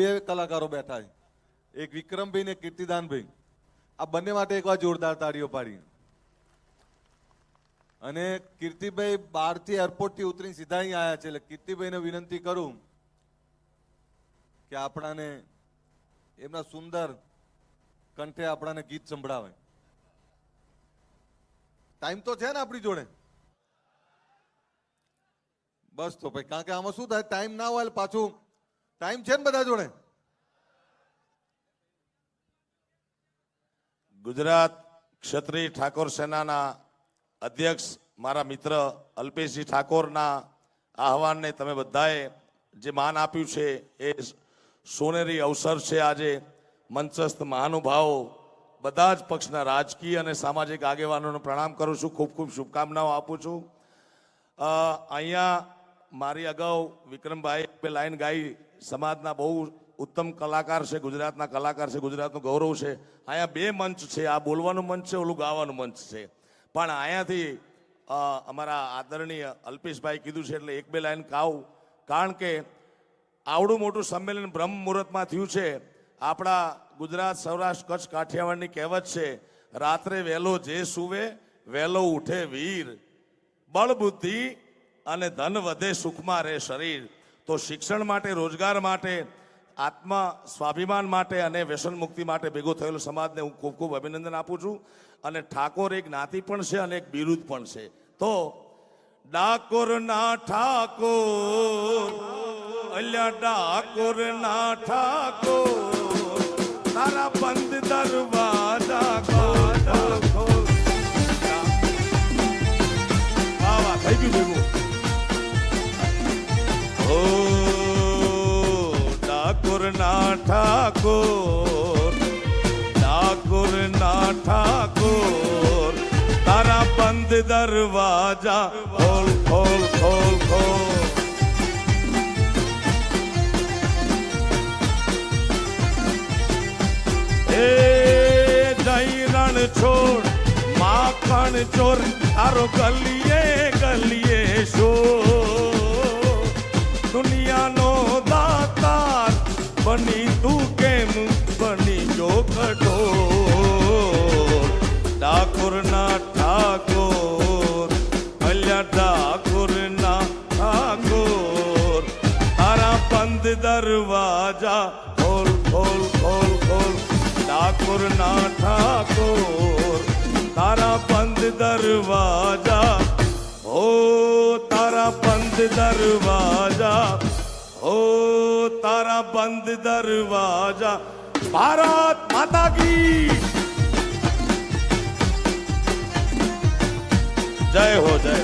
બે કલાકારો બેઠા છે. એક વિક્રમભાઈ ને કીર્તિદાનભાઈ. આ બંને માટે એકવાર જોરદાર તાળીઓ પાડી. અને કીર્તિભાઈ બહારથી એરપોર્ટથી ઉતરીને સીધા અહીં આવ્યા છે એટલે કીર્તિભાઈને વિનંતી કરું કે આપણાને એમના સુંદર કંઠે આપણાને ગીત સંભળાવે. ટાઈમ તો છે ને આપણી જોડે? બસ તો ભાઈ, કારણ કે આમાં શું થાય ટાઈમ ના હોય પાછું ટાઈમ છે ને બધા જોડે? ગુજરાત ક્ષત્રિય ઠાકોર સેનાના અધ્યક્ષ મારા મિત્ર અલ્પેશજી ઠાકોરના આહવાનને તમે બધાએ જે માન આપ્યું છે એ સોનેરી અવસર છે આજે મંચસ્થ મહાનુભાવો બધા જ પક્ષના રાજકીય અને સામાજિક આગેવાનોને પ્રણામ કરું છું. ખૂબ ખૂબ શુભકામનાઓ આપું છું. અહીંયા મારી અગાઉ વિક્રમભાઈ લાઈન ગાઈ સમાજના બહુ ઉત્તમ કલાકાર છે, ગુજરાતના કલાકાર છે, ગુજરાતનું ગૌરવ છે. અહીંયા બે મંચ છે, આ બોલવાનું મંચ છે, ઓલું ગાવાનું મંચ છે. પણ અહીંયાથી અમારા આદરણીય અલ્પેશભાઈ કીધું છે, એટલે એક બે લાઈન કાવ કારણ કે આવડું મોટું સંમેલન બ્રહ્મ મુહૂર્તમાં થયું છે. આપણા ગુજરાત સૌરાષ્ટ્ર કચ્છ કાઠિયાવાડની કહેવત છે, રાત્રે વહેલો જે સુવે, વહેલો ઉઠે વીર. બળબુદ્ધિ અને ધન વધે સુખમાં રહે શરીર. તો શિક્ષણ માટે, રોજગાર માટે, આત્મા સ્વાભિમાન માટે અને વ્યસન મુક્તિ માટે ભેગો થયેલો સમાજને હું ખૂબ ખૂબ અભિનંદન આપું છું. અને ઠાકોર એક જ્ઞાતિ પણ છે અને એક બિરુદ પણ છે. તો ડાકોર ના ઠાકોર, અલ્યા ડાકોર ના ઠાકોર. ઠાકોર ડાકોર ના ઠાકોર, તારા બંધ દરવાજા ખોલ ખોલ ખોલ ખોલ. એ જઈ રણ છોડ, માખણ ચોર, તારો ગલીએ ગલીએ શો દુનિયાનો દાતાર બની તું દરવાજા, ખોલ ખોલ ખોલ ખોલ. ઠાકોર ના ઠાકોર, તારા બંધ દરવાજા. હો તારા બંધ દરવાજા. હો તારા બંધ દરવાજા. ભારત માતા કી. જય હો, જય